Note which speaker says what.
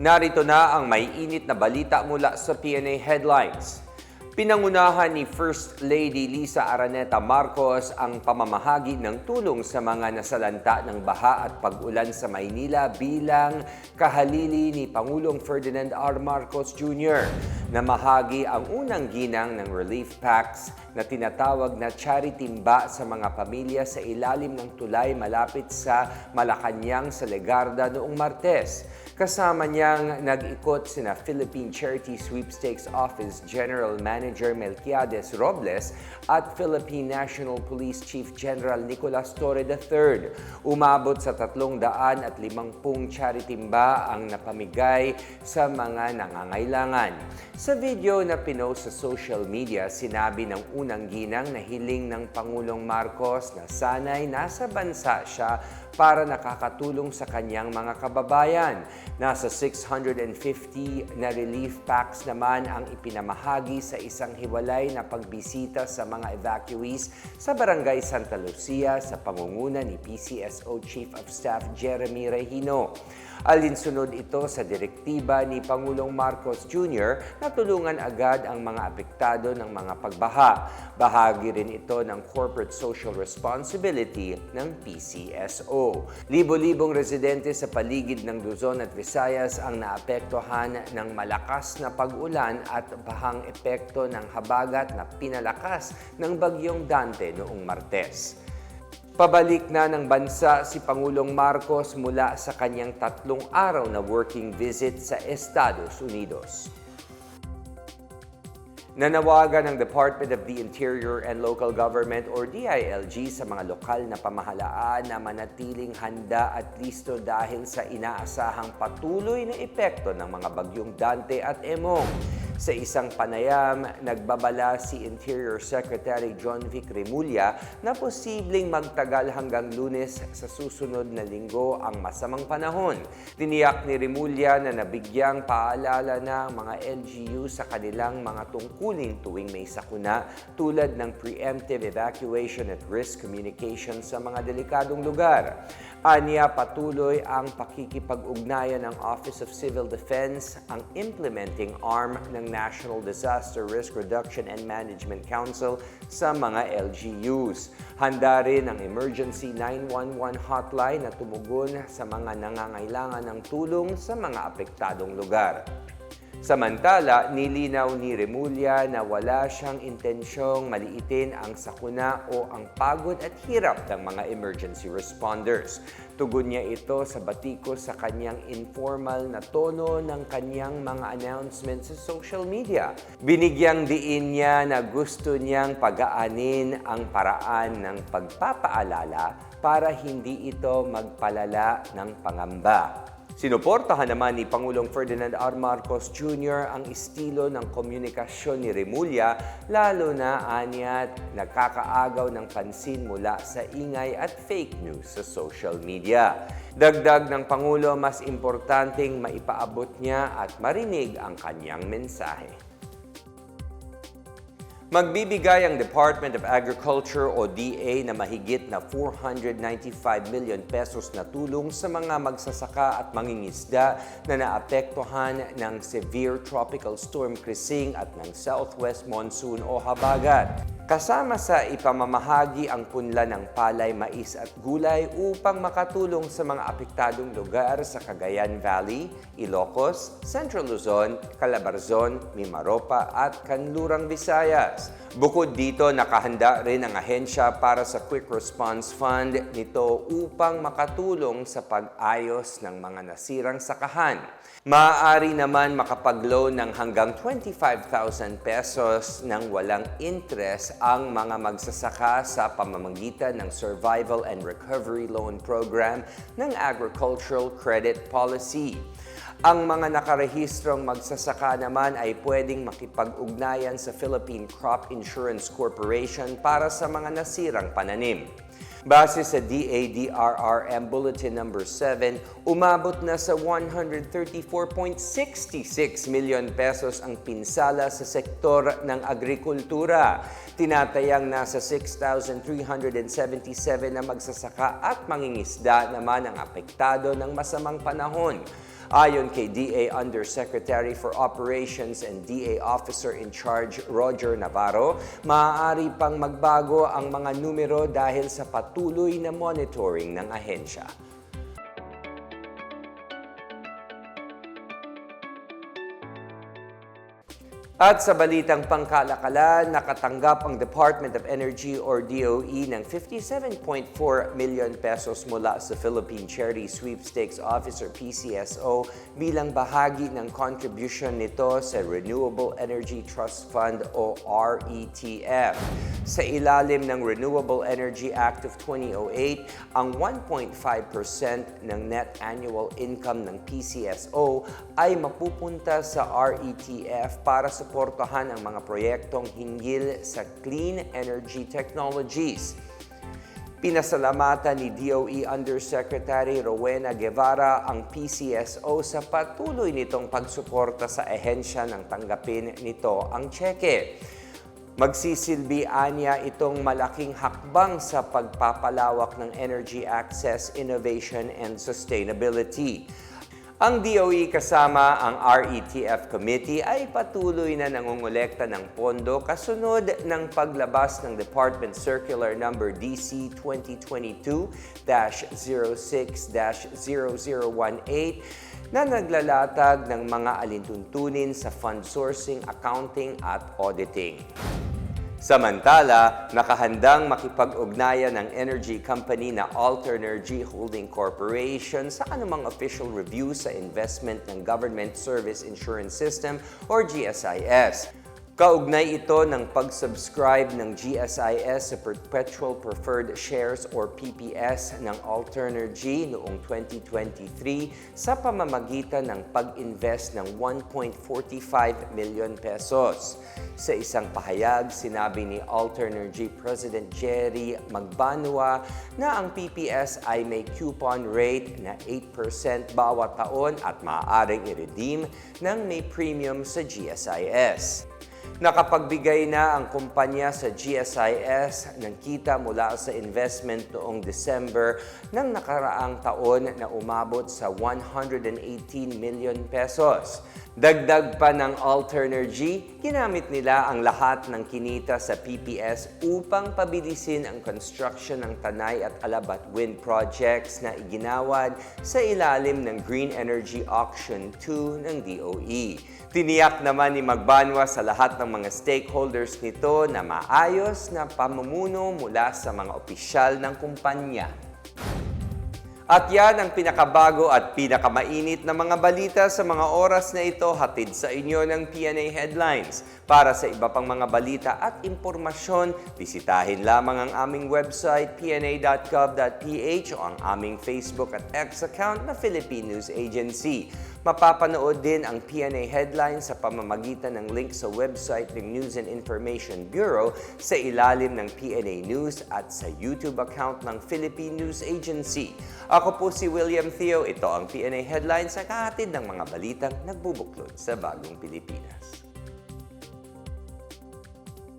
Speaker 1: Narito na ang may init na balita mula sa PNA Headlines. Pinangunahan ni First Lady Lisa Araneta Marcos ang pamamahagi ng tulong sa mga nasalanta ng baha at pag-ulan sa Maynila bilang kahalili ni Pangulong Ferdinand R. Marcos Jr. Namahagi ang unang ginang ng relief packs na tinatawag na charity timba sa mga pamilya sa ilalim ng tulay malapit sa Malacanang sa Legarda noong Martes. Kasama niyang nag-ikot sina Philippine Charity Sweepstakes Office General Manager Melquiades Robles at Philippine National Police Chief General Nicolas Torre III. Umabot sa tatlong daan at limangpung charity timba ang napamigay sa mga nangangailangan. Sa video na pinost sa social media, sinabi ng unang ginang na hiling ng Pangulong Marcos na sanay nasa bansa siya para nakakatulong sa kanyang mga kababayan. Nasa 650 na relief packs naman ang ipinamahagi sa isang hiwalay na pagbisita sa mga evacuees sa Barangay Santa Lucia sa pangunguna ni PCSO Chief of Staff Jeremy Regino. Alinsunod ito sa direktiba ni Pangulong Marcos Jr. na tulungan agad ang mga apektado ng mga pagbaha. Bahagi rin ito ng corporate social responsibility ng PCSO. Libo-libong residente sa paligid ng Luzon at Visayas ang naapektuhan ng malakas na pag-ulan at bahang epekto ng habagat na pinalakas ng bagyong Dante noong Martes. Pabalik na ng bansa si Pangulong Marcos mula sa kanyang tatlong araw na working visit sa Estados Unidos. Nanawagan ng Department of the Interior and Local Government or DILG sa mga lokal na pamahalaan na manatiling handa at listo dahil sa inaasahang patuloy na epekto ng mga bagyong Dante at Emong. Sa isang panayam, nagbabala si Interior Secretary John Vic Remulla na posibleng magtagal hanggang lunes sa susunod na linggo ang masamang panahon. Tiniyak ni Remulla na nabigyang paalala na ang mga LGU sa kanilang mga tungkulin tuwing may sakuna tulad ng preemptive evacuation at risk communication sa mga delikadong lugar. Anya patuloy ang pakikipag-ugnayan ng Office of Civil Defense, ang implementing arm ng National Disaster Risk Reduction and Management Council sa mga LGUs. Handa rin ang Emergency 911 hotline na tumugon sa mga nangangailangan ng tulong sa mga apektadong lugar. Samantala, nilinaw ni Remulla na wala siyang intensyong maliitin ang sakuna o ang pagod at hirap ng mga emergency responders. Tugon niya ito sa batiko sa kanyang informal na tono ng kanyang mga announcements sa social media. Binigyang diin niya na gusto niyang pagaanin ang paraan ng pagpapaalala para hindi ito magpalala ng pangamba. Sinuportahan naman ni Pangulong Ferdinand R. Marcos Jr. ang estilo ng komunikasyon ni Remulla lalo na anyat nagkakaagaw ng pansin mula sa ingay at fake news sa social media. Dagdag ng Pangulo, mas importanteng maipaabot niya at marinig ang kanyang mensahe. Magbibigay ang Department of Agriculture o DA na mahigit na 495 million pesos na tulong sa mga magsasaka at mangingisda na naapektuhan ng severe tropical storm Krising at ng southwest monsoon o habagat. Kasama sa ipamamahagi ang punla ng palay, mais at gulay upang makatulong sa mga apektadong lugar sa Cagayan Valley, Ilocos, Central Luzon, Calabarzon, Mimaropa at Kanlurang Visayas. Bukod dito, nakahanda rin ang ahensya para sa Quick Response Fund nito upang makatulong sa pag-ayos ng mga nasirang sakahan. Maaari naman makapag-loan ng hanggang 25,000 pesos ng walang interest ang mga magsasaka sa pamamagitan ng Survival and Recovery Loan Program ng Agricultural Credit Policy. Ang mga nakarehistrong magsasaka naman ay pwedeng makipag-ugnayan sa Philippine Crop Insurance Corporation para sa mga nasirang pananim. Base sa DADRRM Bulletin Number 7, umabot na sa 134.66 milyon pesos ang pinsala sa sektor ng agrikultura. Tinatayang nasa 6,377 na magsasaka at mangingisda naman ang apektado ng masamang panahon. Ayon kay DA Undersecretary for Operations and DA Officer in Charge Roger Navarro, maaari pang magbago ang mga numero dahil sa patuloy na monitoring ng ahensya. At sa balitang pangkalakalan, nakatanggap ang Department of Energy or DOE ng 57.4 million pesos mula sa Philippine Charity Sweepstakes Office or PCSO bilang bahagi ng contribution nito sa Renewable Energy Trust Fund o RETF. Sa ilalim ng Renewable Energy Act of 2008, ang 1.5% ng net annual income ng PCSO ay mapupunta sa RETF para suportahan ang mga proyektong hinggil sa clean energy technologies. Pinasalamatan ni DOE Undersecretary Rowena Guevara ang PCSO sa patuloy nitong pagsuporta sa ehensya ng tanggapin nito ang cheque. Magsisilbi anya itong malaking hakbang sa pagpapalawak ng energy access, innovation, and sustainability. Ang DOE kasama ang RETF Committee ay patuloy na nangungulekta ng pondo kasunod ng paglabas ng Department Circular Number DC 2022-06-0018 na naglalatag ng mga alintuntunin sa fund sourcing, accounting at auditing. Samantala, nakahandang makipag-ugnayan ng energy company na Alternergy Holding Corporation sa anumang official review sa investment ng Government Service Insurance System or GSIS. Kaugnay ito ng pag-subscribe ng GSIS sa Perpetual Preferred Shares or PPS ng Alternergy noong 2023 sa pamamagitan ng pag-invest ng 1.45 million pesos. Sa isang pahayag, sinabi ni Alternergy President Jerry Magbanua na ang PPS ay may coupon rate na 8% bawat taon at maaaring i-redeem ng may premium sa GSIS. Nakapagbigay na ang kumpanya sa GSIS ng kita mula sa investment noong December ng nakaraang taon na umabot sa 118 million pesos. Dagdag pa ng Alternergy, ginamit nila ang lahat ng kinita sa PPS upang pabilisin ang construction ng Tanay at Alabat wind projects na iginawad sa ilalim ng Green Energy Auction 2 ng DOE. Tiniyak naman ni Magbanwa sa lahat ng mga stakeholders nito na maayos na pamumuno mula sa mga opisyal ng kumpanya. At yan ang pinakabago at pinakamainit na mga balita sa mga oras na ito hatid sa inyo ng PNA Headlines. Para sa iba pang mga balita at impormasyon, bisitahin lamang ang aming website pna.gov.ph o ang aming Facebook at X account na Philippine News Agency. Mapapanood din ang PNA Headlines sa pamamagitan ng link sa website ng News and Information Bureau sa ilalim ng PNA News at sa YouTube account ng Philippine News Agency. Ako po si William Theo. Ito ang PNA Headlines sa kahatid ng mga balitang nagbubuklod sa bagong Pilipinas.